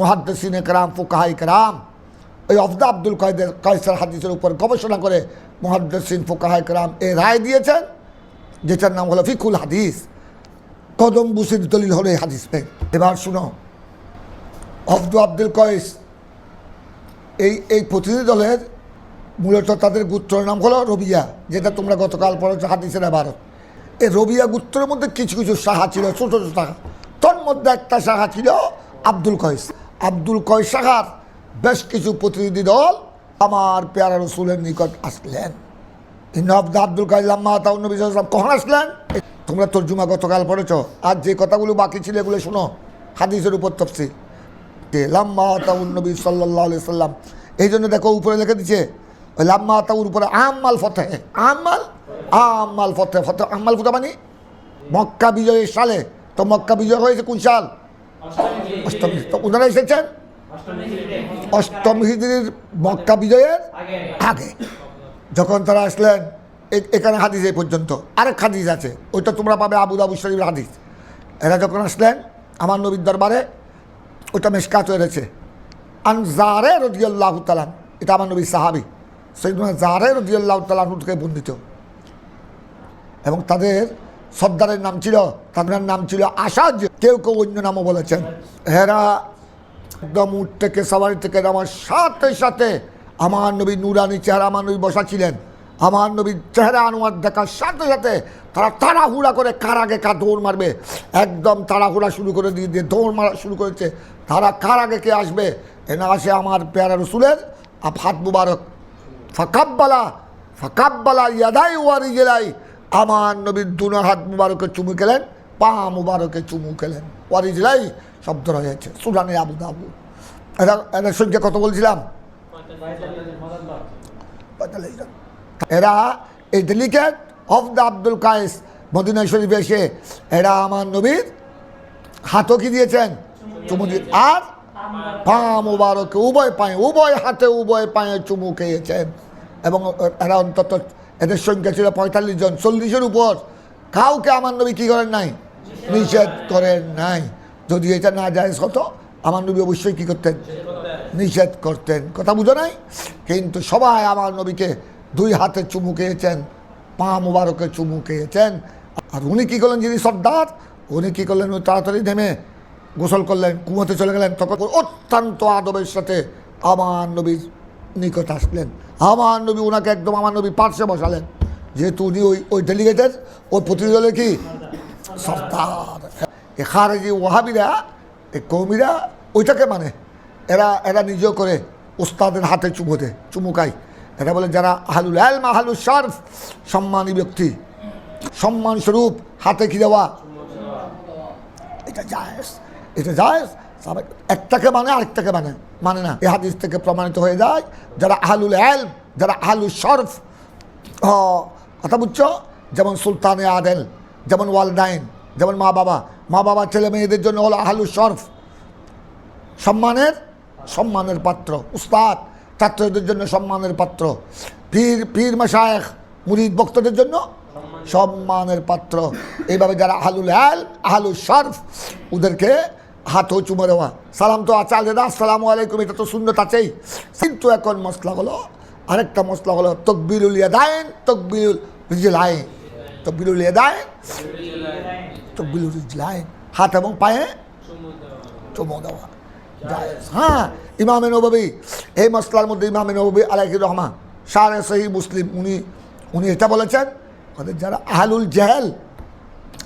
মহাদ্দিন একরাম ফুকাহাই একরাম। ওই অফদা আব্দুল কয়েদের কয়েসের হাদিসের উপর গবেষণা করে মহাদ্দিন ফুকাহাই একরাম এ রায় দিয়েছেন, যেটার নাম হলো ফিকুল হাদিস। কদম বুসির দলিল হলো এই হাদিস পে। এবার শুনো। অফদু আব্দুল কয়েস, এই এই প্রতিনিধি দলের মূলত তাদের গোত্রের নাম হলো রবিয়া, যেটা তোমরা গতকাল পড়েছো হাদিসের ভারত এই রবিয়া গোত্রের মধ্যে কিছু কিছু সাহা ছিল, ছোটো ছোটো শাখা। তোর মধ্যে একটা সাহা ছিল আব্দুল কয়েস। আব্দুল কয়েস শাখার বেশ কিছু প্রতিনিধি দল আমার পেয়ারা রসুলের নিকট আসলেন। ইন্নআব্দ আব্দুল কাইল্লাম্মা তাউন্নবী সাল্লাম কখন আসলেন? তোমরা তর্জুমা গতকাল পড়েছ। আর যে কথাগুলো বাকি ছিল এগুলো শোনো, হাদিসের উপর তফসিল। লাম্মা তাউন্নবী সাল্লাহ আলি সাল্লাম এই জন্য দেখো উপরে লিখে দিচ্ছে ওই লাম্মা তাউর উপরে আমাল ফতে আমাল আমাল ফতে ফতে আমাল ফুটা মানে মক্কা বিজয়ের সালে। তো মক্কা বিজয় হয়েছে কোন সাল? অষ্টম ওনারা এসেছেন? অষ্টম হিজড়ির মক্কা বিজয়ের আগে। যখন তারা আসলেন এখানে হাদিস এই পর্যন্ত। আরেক হাদিস আছে, ওইটা তোমরা পাবে আবু দাবু শরীফ হাদিস। এরা যখন আসলেন, আমার নবীর দরবারে, ওইটা মেশকাত হয়েছে আন জারে রদিয়াল্লাহ তালান এটা আমার নবী সাহাবি। সেই জারে রদিয়াল্লাহ তালান থেকে বন্দিত এবং তাদের সর্দারের নাম ছিল, তাদের নাম ছিল আসাদ কেউ কেউ অন্য নামও বলেছেন। হেরা একদম উঠ থেকে সবারি থেকে, আমার সাথে সাথে আমার নবী নুরানি চেহারা আমার নবী বসা ছিলেন আমার নবীর চেহারা আনোয়ার দেখার সাথে সাথে তারা তাড়াহুড়া করে কার আগে কার দৌড় মারবে? একদম তাড়াহুড়া শুরু করে দিয়ে দিয়ে দৌড় মারা শুরু করেছে। তারা কার আগে কে আসবে? এনা আসে আমার পেয়ারা রসুলের। আপ হাত মুবারক। ফাকাব্বালা ফাকাব্বালা ইয়াদাই ওয়ারি জেলাই আমার নবীর দুনো হাত মুবারকে চুমু খেলেন। পা মুবারকে চুমু খেলেন। ওয়ারি জেলাই শব্দ রয়েছে। সুরানে আবু দাবু এরা সংখ্যা কত বলছিলাম। এরা এই delegate of the Abdul Kayes Madina শরীফে এসে এরা আমার নবীর হাতও কি দিয়েছেন? চুমু দিয়ে আর পা মুবারকে উভয় পায়ে, উভয় হাতে উভয় পায়ে চুমু খেয়েছেন। এবং এরা অন্তত এদের সংখ্যা ছিল পঁয়তাল্লিশ জন। চল্লিশের উপর। কাউকে আমার নবী কী করেন নাই? নিষেধ করেন নাই। যদি এটা না যায় হতো, আমার নবী অবশ্যই কী করতেন? নিষেধ করতেন। কথা বুঝো নাই? কিন্তু সবাই আমার নবীকে দুই হাতে চুমু খেয়েছেন, পা মুবারকে চুমু খেয়েছেন। আর উনি কী করলেন যিনি সর্দার, উনি কী করলেন? তাড়াতাড়ি নেমে গোসল করলেন কুমোতে চলে গেলেন। তখন অত্যন্ত আদবের সাথে আমার নবীর নিকট আসলেন। আমার নবী ওনাকে একদম আমার নবী পার্শ্বে বসালেন। যেহেতু উনি ওই ওই ডেলিগেটের ওই প্রতিনিধি দলে কি? সর্দার এ খারেজি ওয়াহাবিরা এই কৌমিরা, ওইটাকে মানে এরা এরা নিজেও করে ওস্তাদের হাতে চুমু দেয় চুমুকাই এটা বলে, যারা আহালুল আলম আহালুল শারফ, সম্মানী ব্যক্তি, সম্মান স্বরূপ, হাতে কি দেওয়া? এটা জায়েজ এটা জায়েজ। একটাকে মানে আরেকটাকে মানে মানে না। এ হাদিস থেকে প্রমাণিত হয়ে যায়, যারা আহলুল এলম যারা আহলুল শরফ কথা বুঝছ? যেমন সুলতানে আদেল যেমন ওয়ালদাইন, যেমন মা বাবা। মা বাবা ছেলে মেয়েদের জন্য হলো আহলুল শরফ। সম্মানের সম্মানের পাত্র। উস্তাদ, ছাত্রদের জন্য সম্মানের পাত্র। পীর পীর মাসায়েখ মুরিদ ভক্তদের জন্য সম্মানের পাত্র। এইভাবে যারা আহলুল আল আহলুল শরফ, ওদেরকে হাতও চুমে দেওয়া। সালাম তো আছে আলেদা, আসসালামু আলাইকুম, এটা তো শূন্য আছেই। কিন্তু এখন মশলা হলো, আরেকটা মশলা হলো তকবিরুল ইয়াদাইন, তকবিরুল রিজলাইন। তকবিরুল ইয়াদাইন তকবিরুল রিজলাইন হাত এবং পায়ে চুমো দেওয়া জায়েজ হ্যাঁ ইমামে নবী এই মশলার মধ্যে ইমামে নবী আলাইকি রহমান সারে সহি মুসলিম উনি উনি এটা বলেছেন ওদের যারা আহলুল জেহেল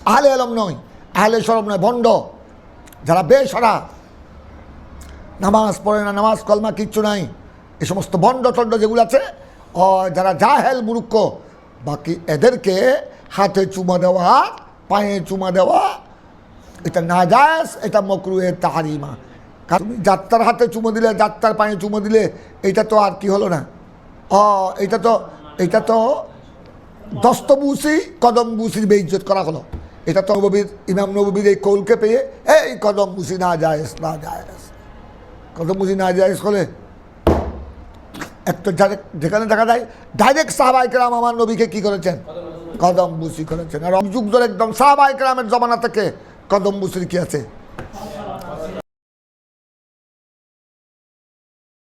আহলে আলম নয় আহলে সরব নয় ভণ্ড যারা বেসরা নামাজ পড়ে না নামাজ কলমা কিচ্ছু নাই এই সমস্ত ভণ্ড টণ্ড যেগুলো আছে ও যারা জাহেল মূর্খ বাকি এদেরকে হাতে চুমা দেওয়া, পায়ে চুমা দেওয়া, এটা নাজায়জ, এটা মকরুয়ে তাহারিমা। তুমি যাত্রার হাতে চুমো দিলে, যাত্রার পায়ে চুমো দিলে এটা তো আর কি হলো না? ও এটা তো এটা তো দস্তবুসি কদম বুসির বেইজ্জত করা হলো। এটা তো নবীর ইমাম নবীর এই কৌলকে পেয়ে, এই কদম বুসি না জায়েজ না জায়েজ কদম বুসি না জায়েজ হলে একটা তো যেখানে দেখা যায় ডাইরেক্ট সাহাবাইকরাম আমার নবীকে কি করেছেন? কদম বুসি করেছেন। আর যুগ ধরে একদম সাহাবাইকরামের জমানা থেকে কদম বুসির কি আছে?